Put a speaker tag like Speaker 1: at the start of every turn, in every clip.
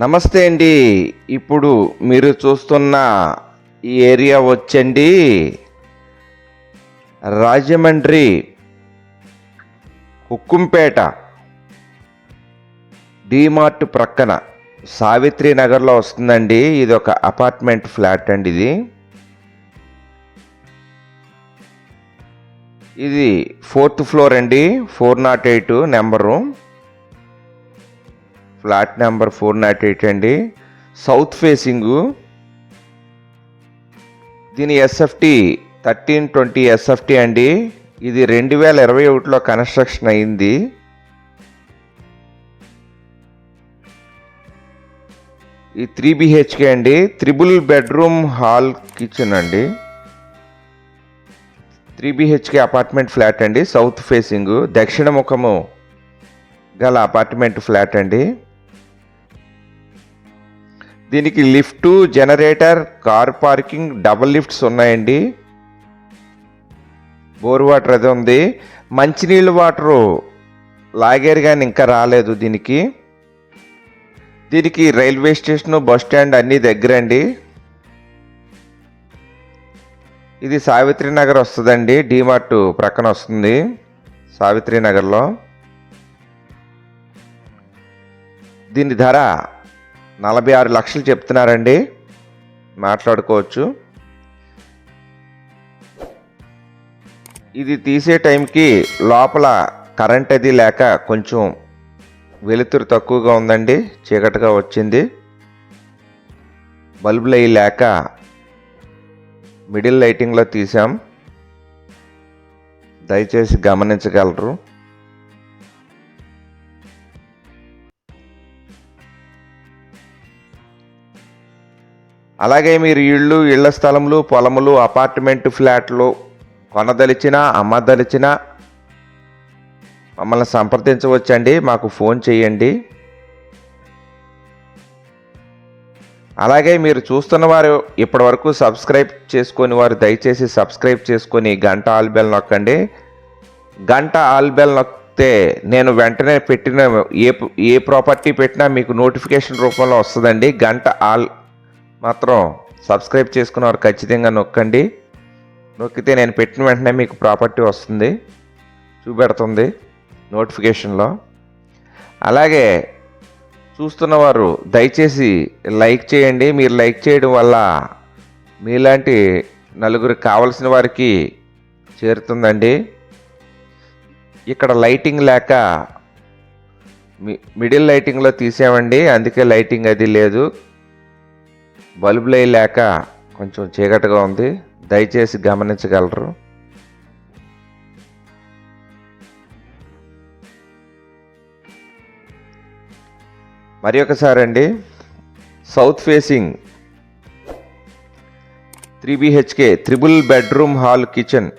Speaker 1: నమస్తే అండి. ఇప్పుడు మీరు చూస్తున్న ఈ ఏరియా వచ్చండి. రాజమండ్రి హుక్కుంపేట డిమార్ట్ ప్రక్కన సావిత్రి నగర్లో వస్తుందండి. ఇది ఒక అపార్ట్మెంట్ ఫ్లాట్ అండి ఇది. ఇది ఫోర్త్ ఫ్లోర్ అండి. Four nought eight number flat number four nought eight అండి. సౌత్ ఫేసింగు దీని ఎస్ఎఫ్టి థర్టీన్ ట్వంటీ ఎస్ఎఫ్టి అండి. ఇది రెండు వేల ఇరవై ఒకటిలో కన్స్ట్రక్షన్ అయింది. ఈ త్రీ బిహెచ్కే అండి. త్రిబుల్ బెడ్రూమ్ హాల్ కిచెన్ అండి. త్రీ బిహెచ్కే అపార్ట్మెంట్ ఫ్లాట్ అండి. South facing. దక్షిణ ముఖము గల అపార్ట్మెంట్ ఫ్లాట్ అండి. దీనికి lift generator car parking double lifts ఉన్నాయండి. బోర్ వాటర్ అది ఉంది. మంచినీళ్ళు వాటరు లాగారు కానీ ఇంకా రాలేదు దీనికి. దీనికి రైల్వే స్టేషన్ బస్ స్టాండ్ అన్నీ దగ్గరండి. ఇది సావిత్రి నగర్ వస్తుందండి. డీమార్ట్ ప్రక్కన వస్తుంది. సావిత్రి నగర్లో. దీని ధర నలభై ఆరు లక్షలు చెప్తున్నారండి. మాట్లాడుకోవచ్చు. ఇది తీసే టైంకి లోపల కరెంట్ అది లేక కొంచెం వెలుతురు తక్కువగా ఉందండి. చీకటిగా వచ్చింది. బల్బులు అవి లేక మిడిల్ లైటింగ్లో తీసాం. దయచేసి గమనించగలరు. అలాగే మీరు ఇళ్ళు ఇళ్ళ స్థలములు పొలములు అపార్ట్మెంట్ ఫ్లాట్లు కొనదలిచినా అమ్మదలిచినా మమ్మల్ని సంప్రదించవచ్చండి. మాకు ఫోన్ చేయండి. అలాగే మీరు చూస్తున్న వారు ఇప్పటివరకు సబ్స్క్రైబ్ చేసుకొని వారు దయచేసి సబ్స్క్రైబ్ చేసుకొని గంట ఆల్ బెల్ నొక్కండి. గంట ఆల్ బెల్ నొక్కితే నేను వెంటనే పెట్టిన ఏ ఏ ప్రాపర్టీ పెట్టినా మీకు నోటిఫికేషన్ రూపంలో వస్తుందండి. గంట ఆల్ మాత్రం సబ్స్క్రైబ్ చేసుకున్నవారు ఖచ్చితంగా నొక్కండి. నొక్కితే నేను పెట్టిన వెంటనే మీకు ప్రాపర్టీ వస్తుంది. చూపెడుతుంది నోటిఫికేషన్లో. అలాగే చూస్తున్నవారు దయచేసి లైక్ చేయండి. మీరు లైక్ చేయడం వల్ల మీలాంటి నలుగురికి కావలసిన వారికి చేరుతుందండి. ఇక్కడ లైటింగ్ లేక మిడిల్ లైటింగ్లో తీసామండి అందుకే లైటింగ్ అది లేదు. బల్బులు లేక కొంచెం చీకటిగా ఉంది. దయచేసి గమనించగలరు. మరి ఒకసారి అండి. South facing three BHK triple bedroom hall kitchen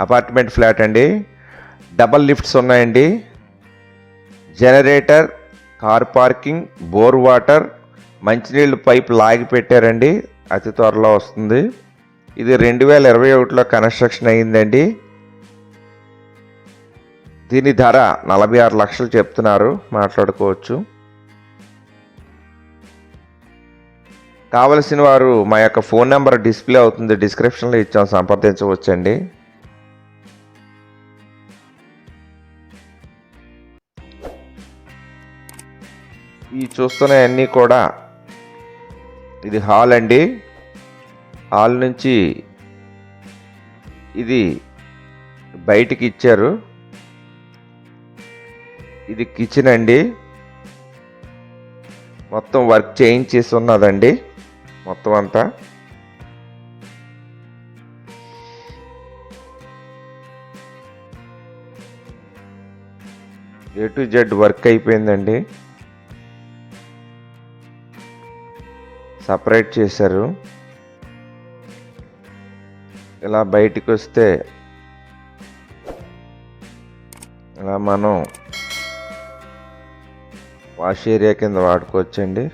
Speaker 1: apartment flat అండి. డబల్ లిఫ్ట్స్ ఉన్నాయండి. Generator car parking bore water మంచినీళ్ళు పైప్ లాగి పెట్టారండి. అతి త్వరలో వస్తుంది. ఇది రెండు వేల ఇరవై ఒకటిలో కన్స్ట్రక్షన్ అయ్యిందండి. దీని ధర నలభై ఆరు లక్షలు చెప్తున్నారు. మాట్లాడుకోవచ్చు. కావలసిన వారు మా యొక్క ఫోన్ నెంబర్ డిస్ప్లే అవుతుంది. డిస్క్రిప్షన్లో ఇచ్చాం. సంప్రదించవచ్చండి. ఈ చూస్తున్నవన్నీ కూడా ఇది హాల్ అండి. హాల్ నుంచి ఇది బయటికి ఇచ్చారు. ఇది కిచెన్ అండి. మొత్తం వర్క్ చేయించేసి ఉన్నదండి. మొత్తం అంతా. ఏ టు జెడ్ వర్క్ అయిపోయిందండి. సపరేట్ చేశారు. ఇలా బయటికి వస్తే ఇలా మనం వాష్ ఏరియా కింద వాడుకోవచ్చండి.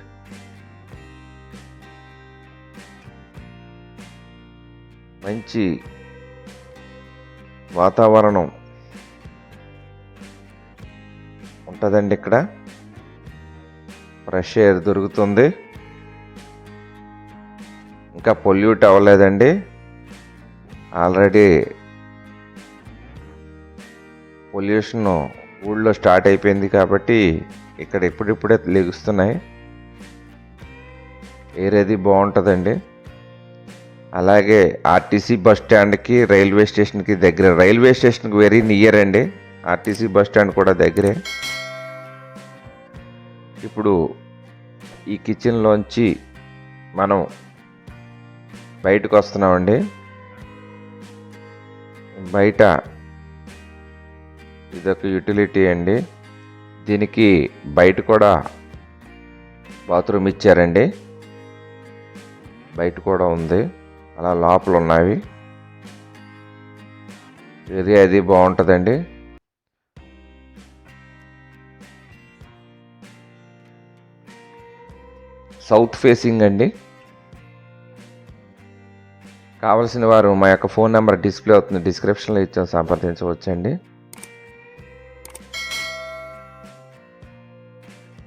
Speaker 1: మంచి వాతావరణం ఉంటుందండి ఇక్కడ. ఫ్రెష్ ఎయిర్ దొరుకుతుంది. ఇంకా పొల్యూట్ అవ్వలేదండి. ఆల్రెడీ పొల్యూషన్ ఊళ్ళో స్టార్ట్ అయిపోయింది కాబట్టి ఇక్కడ ఇప్పుడిప్పుడే లెగుస్తున్నాయి. ఎయిర్ అది బాగుంటుందండి. అలాగే ఆర్టీసీ బస్ స్టాండ్కి రైల్వే స్టేషన్కి దగ్గర. రైల్వే స్టేషన్కి వెరీ నియర్ అండి. ఆర్టీసీ బస్ స్టాండ్ కూడా దగ్గరే. ఇప్పుడు ఈ కిచెన్లోంచి మనం బయటకు వస్తున్నామండి. బయట ఇదొక యూటిలిటీ అండి. దీనికి బయట కూడా బాత్రూమ్ ఇచ్చారండి. బయట కూడా ఉంది. అలా లోపల ఉన్నాయి ఏరియా అది బాగుంటుందండి. సౌత్ ఫేసింగ్ అండి. కావలసిన వారు మా యొక్క ఫోన్ నెంబర్ డిస్ప్లే అవుతుంది. డిస్క్రిప్షన్లో ఇచ్చాం సంప్రదించవచ్చండి.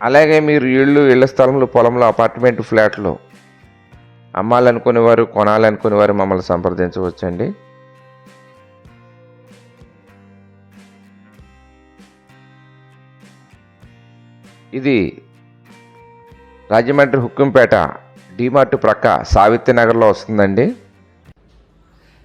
Speaker 1: అలాగే మీరు ఇళ్ళు ఇళ్ళ స్థలంలో పొలంలో అపార్ట్మెంట్ ఫ్లాట్లు అమ్మాలనుకునేవారు కొనాలనుకునేవారు మమ్మల్ని సంప్రదించవచ్చండి. ఇది రాజమండ్రి హుక్కుంపేట డిమార్ట్ ప్రక్క సావిత్రి నగర్లో వస్తుందండి.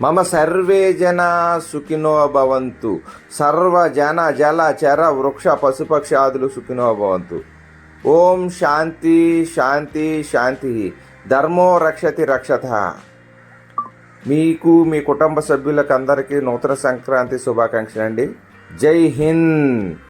Speaker 2: మమ సర్వే జనా సుఖినో భవంతు. సర్వ జన జల చర వృక్ష పశుపక్షాదులు సుఖినో భవంతు. ఓం శాంతి శాంతి శాంతి. ధర్మో రక్షతి రక్షత. మీకు మీ కుటుంబ సభ్యులకు అందరికీ నూతన సంక్రాంతి శుభాకాంక్షలు అండి జై హింద్.